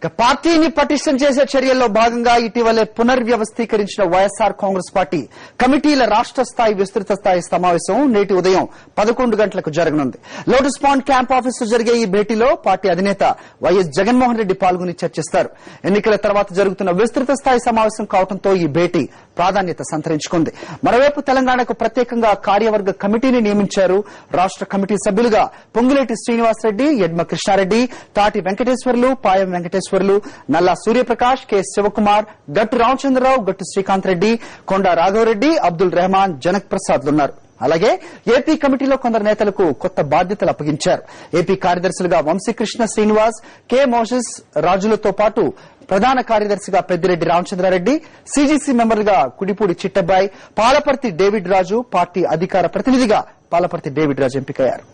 ఇక పార్టీని పటిష్టం చేసే చర్యల్లో భాగంగా ఇటీవలే పునర్వ్యవస్థీకరించిన వైఎస్ఆర్ కాంగ్రెస్ పార్టీ కమిటీల రాష్ట్ర స్థాయి విస్తృత స్థాయి సమావేశం నేటి ఉదయం పదకొండు గంటలకు జరగనుంది. లోటస్ పాండ్ క్యాంప్ ఆఫీసు జరిగే ఈ భేటీలో పార్టీ అధినేత వైఎస్ జగన్మోహన్ రెడ్డి పాల్గొని చర్చిస్తారు. ఎన్నికల తర్వాత జరుగుతున్న విస్తృత స్థాయి సమావేశం కావడంతో ఈ భేటీ ప్రాధాన్యత సంతరించుకుంది. మరోవైపు తెలంగాణకు ప్రత్యేకంగా కార్యవర్గ కమిటీని నియమించారు రాష్ట్ర కమిటీ సభ్యులుగా పొంగులేటి శ్రీనివాసరెడ్డి యడ్మ కృష్ణారెడ్డి తాటి వెంకటేశ్వర్లు పాయం వెంకటేశ్వర వెంకటేశ్వర్లు నల్లా సూర్యప్రకాష్ కె శివకుమార్ గట్టు రామచంద్రరావు గట్టు శ్రీకాంత్ రెడ్డి కొండ రాఘవరెడ్డి అబ్దుల్ రెహమాన్ జనక్ ప్రసాద్లున్నారు అలాగే ఏపీ కమిటీలో కొందరు నేతలకు కొత్త బాధ్యతలు అప్పగించారు. ఏపీ కార్యదర్శులుగా వంశీకృష్ణ శ్రీనివాస్ కె మోషస్ రాజులతో పాటు ప్రధాన కార్యదర్శిగా పెద్దిరెడ్డి రామచంద్రారెడ్డి సీజీసీ మెంబర్గా కుడిపూడి చిట్టబ్బాయి పాలపర్తి డేవిడ్ రాజు పార్టీ అధికార ప్రతినిధిగా పాలపర్తి డేవిడ్ రాజు ఎంపికయ్యారు.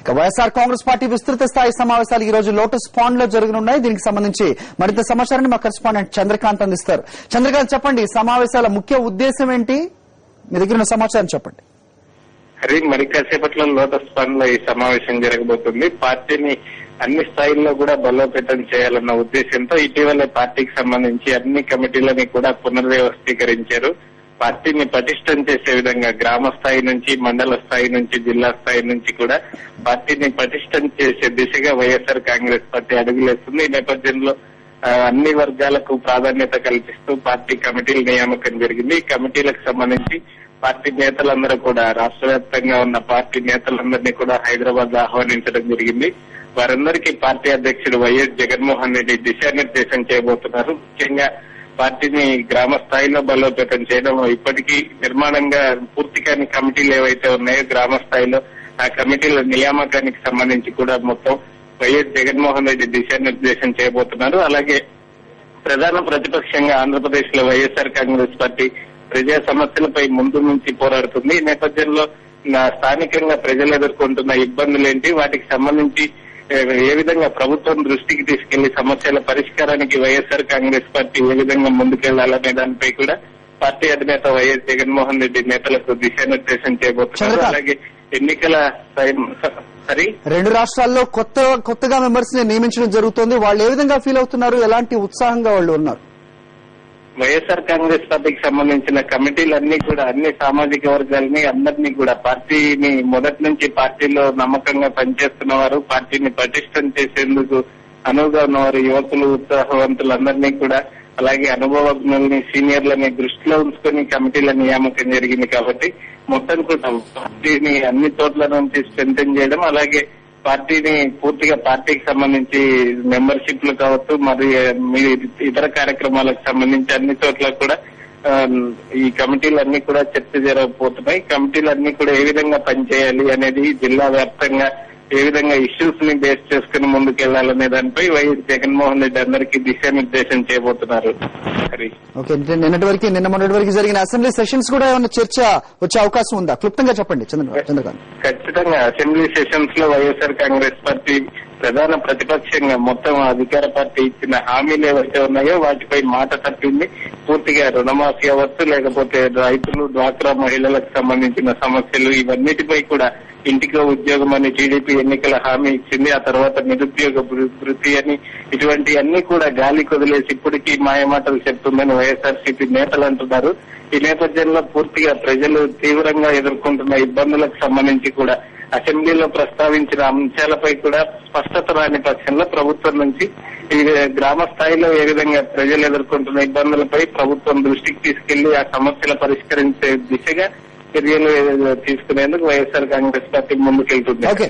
ఇక వైఎస్ఆర్ కాంగ్రెస్ పార్టీ విస్తృత స్థాయి సమావేశాలు ఈ రోజు లోటస్ పాండ్లో జరగనున్నాయి. దీనికి సంబంధించి మరింత సమాచారాన్ని మా కరెస్పాండెంట్ చంద్రకాంత్ అందిస్తారు. చంద్రకాంత్ చెప్పండి సమావేశాల ముఖ్య ఉద్దేశం ఏంటి? మీ దగ్గర సమాచారం చెప్పండి. హరి మరి కాసేపట్లో లోటస్ ఫండ్లో ఈ సమావేశం జరగబోతుంది. పార్టీని అన్ని స్థాయిల్లో కూడా బలోపేతం చేయాలన్న ఉద్దేశంతో ఇటీవలే పార్టీకి సంబంధించి అన్ని కమిటీలని కూడా పునర్వ్యవస్థీకరించారు. పార్టీని పటిష్టం చేసే విధంగా గ్రామ స్థాయి నుంచి మండల స్థాయి నుంచి జిల్లా స్థాయి నుంచి కూడా పార్టీని పటిష్టం చేసే దిశగా వైఎస్ఆర్ కాంగ్రెస్ పార్టీ అడుగులేస్తుంది. ఈ నేపథ్యంలో అన్ని వర్గాలకు ప్రాధాన్యత కల్పిస్తూ పార్టీ కమిటీల నియామకం జరిగింది. ఈ కమిటీలకు సంబంధించి పార్టీ నేతలందరూ కూడా రాష్ట్ర వ్యాప్తంగా ఉన్న పార్టీ నేతలందరినీ కూడా హైదరాబాద్ ఆహ్వానించడం జరిగింది. వారందరికీ పార్టీ అధ్యక్షుడు వైఎస్ జగన్మోహన్ రెడ్డి దిశానిర్దేశం చేయబోతున్నారు. ముఖ్యంగా పార్టీని గ్రామ స్థాయిలో బలోపేతం చేయడం ఇప్పటికీ నిర్మాణంగా పూర్తి కాని కమిటీలు ఏవైతే ఉన్నాయో గ్రామ స్థాయిలో ఆ కమిటీల నియామకానికి సంబంధించి కూడా మొత్తం వైఎస్ జగన్మోహన్ రెడ్డి దిశానిర్దేశం చేయబోతున్నారు. అలాగే ప్రధాన ప్రతిపక్షంగా ఆంధ్రప్రదేశ్లో వైఎస్ఆర్ కాంగ్రెస్ పార్టీ ప్రజా సమస్యలపై ముందు నుంచి పోరాడుతుంది. ఈ నేపథ్యంలో నా స్థానికంగా ప్రజలు ఎదుర్కొంటున్న ఇబ్బందులేంటి వాటికి సంబంధించి ఏ, విధంగా ప్రభుత్వం దృష్టికి తీసుకెళ్ళి సమస్యల పరిష్కారానికి వైఎస్ఆర్ కాంగ్రెస్ పార్టీ ఏ విధంగా ముందుకెళ్ళాలనే దానిపై కూడా పార్టీ అధినేత వైఎస్ జగన్మోహన్ రెడ్డి నేతలకు దిశానిర్దేశం చేయబోతున్నారు. అలాగే ఎన్నికల టైం- సరి? రెండు రాష్ట్రాల్లో కొత్త కొత్తగా మెంబర్స్ని నియమించడం జరుగుతోంది. వాళ్ళు ఏ విధంగా ఫీల్ అవుతున్నారు? ఎలాంటి ఉత్సాహంగా వాళ్ళు ఉన్నారు? వైఎస్ఆర్ కాంగ్రెస్ పార్టీకి సంబంధించిన కమిటీలన్నీ కూడా అన్ని సామాజిక వర్గాలని అందరినీ కూడా పార్టీని మొదటి నుంచి పార్టీలో నమ్మకంగా పనిచేస్తున్న వారు పార్టీని పటిష్టం చేసేందుకు అనువుగా ఉన్నవారు యువకులు ఉత్సాహవంతులందరినీ కూడా అలాగే అనుభవజ్ఞుల్ని సీనియర్లని దృష్టిలో ఉంచుకొని కమిటీల నియామకం జరిగింది కాబట్టి మొత్తం కూడా పార్టీని అన్ని చోట్ల నుంచి స్ట్రెంగ్ చేయడం అలాగే పార్టీని పూర్తిగా పార్టీకి సంబంధించి మెంబర్షిప్లు కావచ్చు మరి మీ ఇతర కార్యక్రమాలకు సంబంధించి అన్ని చోట్ల కూడా ఈ కమిటీలన్నీ కూడా చర్చ జరగబోతున్నాయి. కమిటీలన్నీ కూడా ఏ విధంగా పనిచేయాలి అనేది జిల్లా వ్యాప్తంగా ఏ విధంగా ఇష్యూస్ని బేస్ చేసుకుని ముందుకెళ్ళాలనే దానిపై వైఎస్ జగన్మోహన్ రెడ్డి అందరికీ దిశానిర్దేశం చేయబోతున్నారు. ఓకే నిన్నటి వరకు నిన్న మొన్నటి వరకు జరిగిన అసెంబ్లీ సెషన్స్ కూడా ఏమైనా చర్చ వచ్చే అవకాశం ఉందా? క్లుప్తంగా చెప్పండి చంద్ర చంద్రకాంత్. ఖచ్చితంగా అసెంబ్లీ సెషన్స్లో వైఎస్ఆర్ కాంగ్రెస్ పార్టీ ప్రధాన ప్రతిపక్షంగా మొత్తం అధికార పార్టీ ఇచ్చిన హామీలు ఏవైతే ఉన్నాయో వాటిపై మాట తప్పింది. పూర్తిగా రుణమాఫీ అవ్వచ్చు లేకపోతే రైతులు డ్వాక్రా మహిళలకు సంబంధించిన సమస్యలు ఇవన్నిటిపై కూడా ఇంటికో ఉద్యోగం అని టీడీపీ ఎన్నికల హామీ ఇచ్చింది. ఆ తర్వాత నిరుద్యోగ వృత్తి అని ఇటువంటి అన్ని కూడా గాలి కొదిలేసి ఇప్పటికీ మాయమాటలు చెప్తుందని వైఎస్ఆర్సీపీ నేతలు అంటున్నారు. ఈ నేపథ్యంలో పూర్తిగా ప్రజలు తీవ్రంగా ఎదుర్కొంటున్న ఇబ్బందులకు సంబంధించి కూడా అసెంబ్లీలో ప్రస్తావించిన అంశాలపై కూడా స్పష్టత రాని పక్షంలో ప్రభుత్వం నుంచి ఈ గ్రామ స్థాయిలో ఏ విధంగా ప్రజలు ఎదుర్కొంటున్న ఇబ్బందులపై ప్రభుత్వం దృష్టికి తీసుకెళ్ళి ఆ సమస్యలు పరిష్కరించే దిశగా చర్యలు తీసుకునేందుకు వైఎస్ఆర్ కాంగ్రెస్ పార్టీ ముందుకెళ్తుంది. ఓకే.